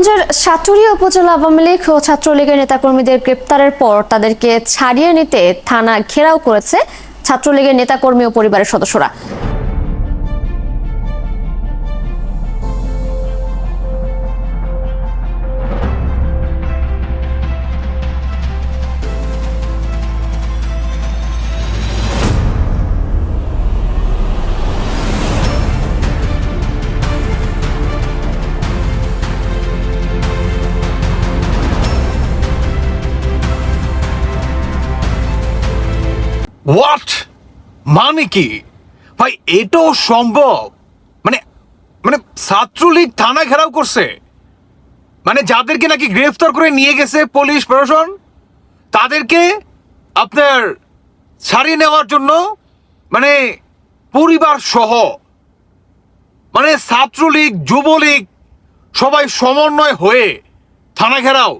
মানিকগঞ্জের সাটুরিয়া উপজেলা আওয়ামী লীগ ও ছাত্রলীগের নেতাকর্মীদের গ্রেপ্তারের পর তাদেরকে ছাড়িয়ে নিতে থানা ঘেরাও করেছে ছাত্রলীগের নেতাকর্মী ও পরিবারের সদস্যরা। হোয়াট মানে কি? ভাই, এটাও সম্ভব? মানে মানে ছাত্রলীগ থানা ঘেরাও করছে। মানে যাদেরকে নাকি গ্রেফতার করে নিয়ে গেছে পুলিশ প্রশাসন, তাদেরকে আপনার ছাড়িয়ে নেওয়ার জন্য মানে পরিবার সহ মানে ছাত্রলীগ, যুবলীগ সবাই সমন্বয় হয়ে থানা ঘেরাও।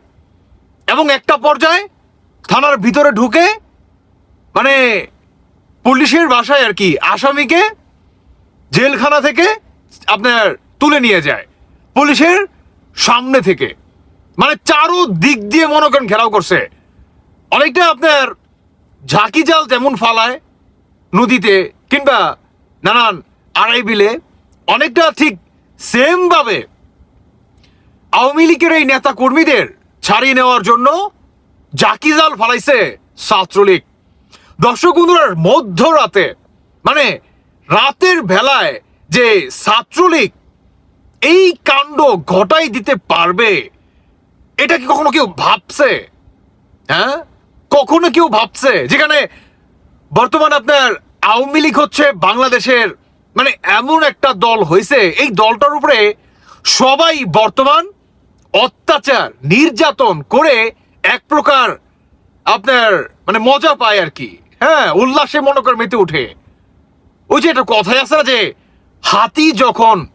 এবং একটা পর্যায়ে থানার ভিতরে ঢুকে মানে পুলিশের বাসায় আর কি আসামিকে জেলখানা থেকে আপনার তুলে নিয়ে যায়। পুলিশের সামনে থেকে। মানে চারো দিক দিয়ে মনে করেন ঘেরাও করছে। অনেকটা আপনার ঝাঁকি জাল যেমন ফালায় নদীতে কিংবা নানান আড়াই বিলে, অনেকটা ঠিক সেমভাবে আওয়ামী লীগের এই নেতা কর্মীদের ছাড়িয়ে নেওয়ার জন্য জাকি জাল ফালাইছে ছাত্রলীগ। দর্শক বন্ধুরার মধ্যরাতে মানে রাতের বেলায় যে ছাত্রলীগ, এই কাণ্ড ঘটাই দিতে পারবে, এটা কি কখনো কেউ ভাবছে? হ্যাঁ? কখনো কেউ ভাবছে? যেখানে বর্তমান আপনার আওয়ামী লীগ হচ্ছে বাংলাদেশের মানে এমন একটা দল হয়েছে এই দলটার উপরে সবাই বর্তমান অত্যাচার, নির্যাতন করে এক প্রকার আপনার মানে মজা পায় আর কি। হ্যাঁ উল্লাসে মনে করে মেতে উঠে ওই যে একটা কথাই আছে না যে, হাতি যখন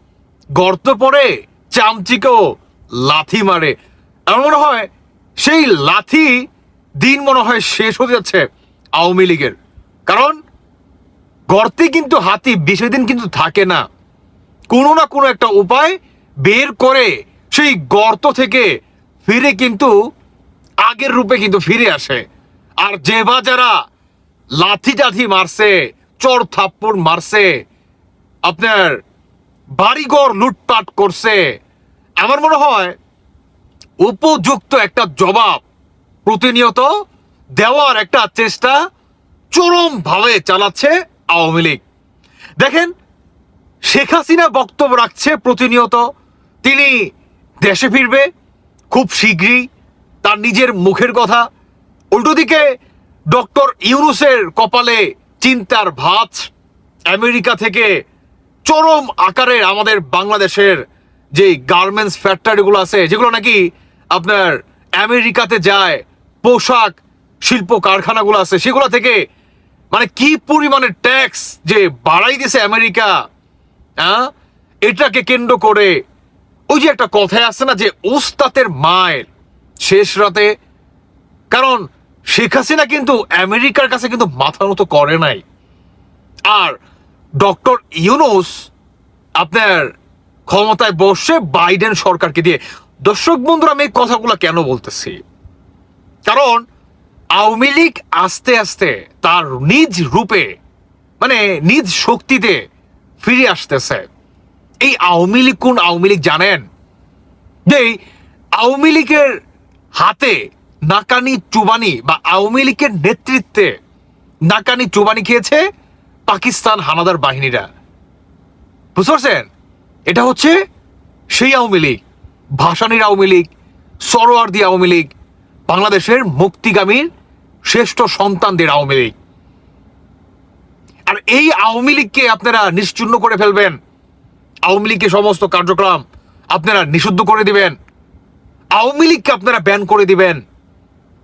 গর্ত পড়ে চামচিকেও লাথি মারে, আমার মনে হয় সেই লাথি দিন মনে হয় শেষ হতে যাচ্ছে আওয়ামী লীগের। কারণ গর্তে কিন্তু হাতি বেশি দিন কিন্তু থাকে না। কোনো না কোনো একটা উপায় বের করে সেই গর্ত থেকে ফিরে কিন্তু আগের রূপে কিন্তু ফিরে আসে। আর যে বা যারা লাথি টাথি মারছে, চর থাপ্পড় মারছে, আপনার বাড়িঘর লুটপাট করছে। আমার মনে হয় উপযুক্ত একটা জবাব, প্রতিনিয়ত দেওয়ার একটা চেষ্টা চরমভাবে চালাচ্ছে আওয়ামী লীগ। দেখেন, শেখ হাসিনা বক্তব্য রাখছে প্রতিনিয়ত, তিনি দেশে ফিরবে, খুব শীঘ্রই, তার নিজের মুখের কথা। উল্টো দিকে ডক্টর ইউনুসের কপালে চিন্তার ভাঁজ। আমেরিকা থেকে চরম আকারের আমাদের বাংলাদেশের যে গার্মেন্টস ফ্যাক্টরিগুলো আছে, যেগুলো নাকি আপনার আমেরিকাতে যায়, পোশাক, শিল্প কারখানাগুলো আছে, সেগুলো থেকে মানে কি পরিমাণের ট্যাক্স যে বাড়াই দিছে আমেরিকা হ্যাঁ? এটাকে কেন্দ্র করে ওই যে একটা কথায় আছে না যে ওস্তাতের মায়ের শেষ রাতে। কারণ শেখ হাসিনা কিন্তু আমেরিকার কাছে কিন্তু মাথা মতো করে নাই। আর ডক্টর ইউনুস আপনার ক্ষমতায় বসে বাইডেন সরকারকে দিয়ে, দর্শক বন্ধুরা, আমি এই কথাগুলো কেন বলতেছি? কারণ আওয়ামী লীগ আস্তে আস্তে তার নিজ রূপে মানে নিজ শক্তিতে ফিরে আসতেছে। এই আওয়ামী লীগ কোন আওয়ামী লীগ জানেন? যে আওয়ামী লীগের হাতে নাকানি চুবানি বা আওয়ামী লীগের নেতৃত্বে নাকানি চুবানি খেয়েছে পাকিস্তান হানাদার বাহিনীরা। বুঝতে পারছেন? এটা হচ্ছে সেই আওয়ামী লীগ, ভাসানির আওয়ামী লীগ, সরোয়ার্দি আওয়ামী লীগ, বাংলাদেশের মুক্তিগামীর শ্রেষ্ঠ সন্তানদের আওয়ামী লীগ। আর এই আওয়ামী লীগকে আপনারা নিশ্চিন্ন করে ফেলবেন। আওয়ামী লীগের সমস্ত কার্যক্রম আপনারা নিষিদ্ধ করে দিবেন। আওয়ামী লীগকে আপনারা ব্যান করে দিবেন।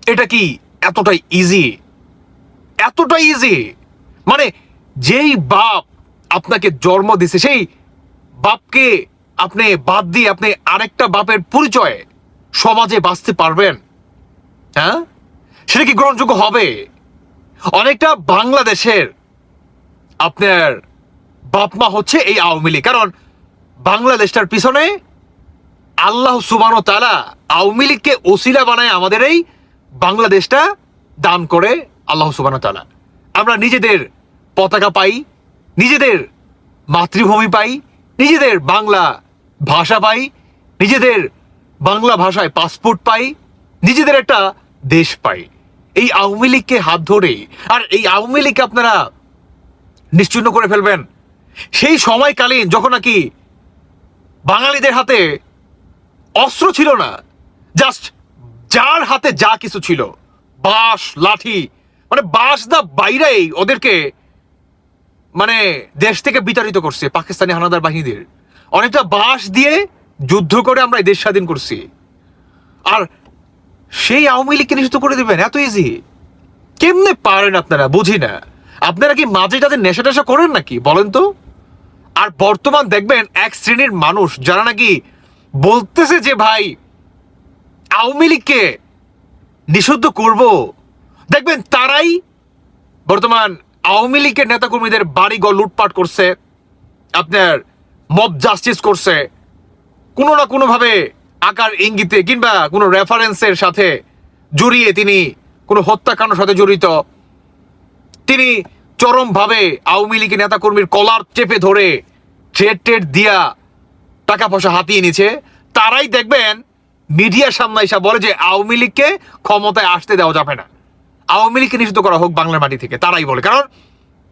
এটা কি এতটাই ইজি এতটাই ইজি মানে যেই বাপ আপনাকে জন্ম দিছে, সেই বাপকে আপনি বাদ দিয়ে আপনি আরেকটা বাপের পরিচয়ে সমাজে বাঁচতে পারবেন। হ্যাঁ? সেটা কি গ্রহণযোগ্য হবে? অনেকটা বাংলাদেশের আপনার বাপ মা হচ্ছে এই আওয়ামী লীগ। কারণ বাংলাদেশটার পিছনে আল্লাহ সুবান তালা আওয়ামী লীগকে ওসিলা বানায় আমাদের এই বাংলাদেশটা দান করে আল্লাহ সুবান তালা আমরা নিজেদের পতাকা পাই, নিজেদের মাতৃভূমি পাই, নিজেদের বাংলা ভাষা পাই, নিজেদের বাংলা ভাষায় পাসপোর্ট পাই, নিজেদের একটা দেশ পাই। এই আওয়ামী লীগকে হাত ধরে আর এই আওয়ামী লীগকে আপনারা নিশ্চিন্ন করে ফেলবেন। সেই সময়কালীন যখন নাকি বাঙালিদের হাতে অস্ত্র ছিল না জাস্ট যার হাতে যা কিছু ছিল, বাঁশ, লাঠি মানে বাঁশ দা বাইরেই ওদেরকে মানে দেশ থেকে বিতাড়িত করছে, পাকিস্তানি হানাদার বাহিনীদের। অনেকটা বাঁশ দিয়ে যুদ্ধ করে আমরা দেশ স্বাধীন করছি। আর সেই আওয়ামী লীগকে নিষিদ্ধ করে দেবেন, এত ইজি কেমনে পারেন আপনারা? বুঝি না। আপনারা কি মাঝে তাদের নেশা টেশা করেন নাকি? বলেন তো। আর বর্তমান দেখবেন এক শ্রেণির মানুষ যারা নাকি বলতেছে যে, ভাই আওয়ামী লীগকে নিষিদ্ধ করব। দেখবেন তারাই বর্তমান আওয়ামী লীগের নেতাকর্মীদের বাড়িঘর লুটপাট করছে, আপনার মব জাস্টিস করছে। কোনো না কোনোভাবে আকার ইঙ্গিতে কিংবা কোনো রেফারেন্সের সাথে জড়িয়ে তিনি, কোনো হত্যাকাণ্ডের সাথে জড়িত। তিনি চরমভাবে আওয়ামী লীগের নেতাকর্মীর কলার চেপে ধরে ট্রেড ট্রেড দিয়া টাকা পয়সা হাতিয়ে নিছে। তারাই দেখবেন মিডিয়ার সামনে এসে বলে যে আওয়ামী লীগকে ক্ষমতায় আসতে দেওয়া যাবে না। আওয়ামী লীগকে নিষিদ্ধ করা হোক বাংলার মাটি থেকে, তারাই বলে। কারণ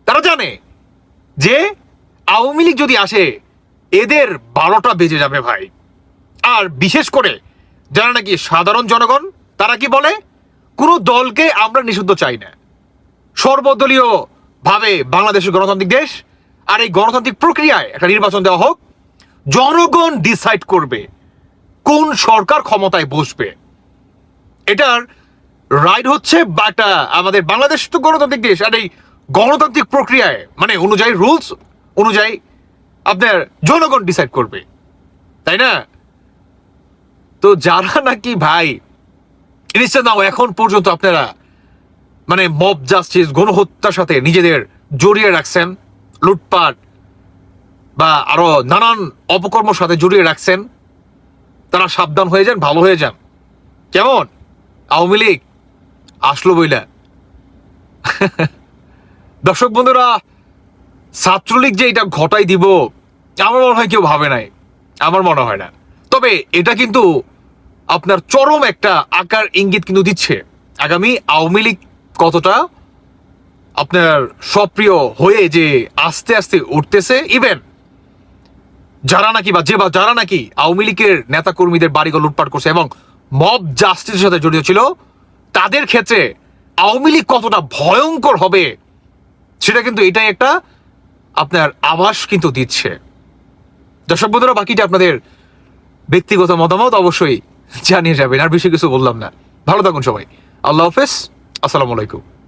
তারা জানে যে আওয়ামী লীগ যদি আসে, এদের বারোটা বেজে যাবে ভাই। আর বিশেষ করে যারা নাকি সাধারণ জনগণ, তারা কি বলে? কোনো দলকে আমরা নিষিদ্ধ চাই না। সর্বদলীয় ভাবে বাংলাদেশের গণতান্ত্রিক দেশ আর এই গণতান্ত্রিক প্রক্রিয়ায় একটা নির্বাচন দেওয়া হোক, জনগণ ডিসাইড করবে কোন সরকার ক্ষমতায় বসবে? এটার রাইট হচ্ছে বা একটা আমাদের বাংলাদেশ তো গণতান্ত্রিক দেশ, আর এই গণতান্ত্রিক প্রক্রিয়ায় মানে অনুযায়ী রুলস অনুযায়ী আপনার জনগণ ডিসাইড করবে। তাই না? তো যারা নাকি ভাই জিনিসটা নাও এখন পর্যন্ত আপনারা মানে মব জাস্টিস গণহত্যার সাথে নিজেদের জড়িয়ে রাখছেন, লুটপাট বা আরও নানান অপকর্মর সাথে জড়িয়ে রাখছেন তারা সাবধান হয়ে যান, ভালো হয়ে যান। কেমন? আওয়ামী লীগ? আসলো বইলা। দর্শক বন্ধুরা, ছাত্রলীগ যে এটা ঘটাই দিব, আমার মনে হয় কেউ ভাবে নাই। আমার মনে হয় না। তবে এটা কিন্তু আপনার চরম একটা আকার ইঙ্গিত কিন্তু দিচ্ছে। আগামী আওয়ামী লীগ কতটা আপনার সক্রিয় হয়ে যে আস্তে আস্তে উঠতেছে ইভেন যারা নাকি বা যে বা যারা নাকি আওয়ামী লীগের নেতা কর্মীদের বাড়িঘর লুটপাট করছে এবং মব জাস্টিসের সাথে জড়িত ছিল, তাদের ক্ষেত্রে আওয়ামী লীগ কতটা ভয়ঙ্কর হবে সেটা কিন্তু এটাই একটা আপনার আভাস কিন্তু দিচ্ছে। দর্শক বন্ধুরা, বাকিটা আপনাদের ব্যক্তিগত মতামত অবশ্যই জানিয়ে যাবেন, আর বেশি কিছু বললাম না। ভালো থাকুন সবাই। আল্লাহ হাফেজ, আসসালামু আলাইকুম।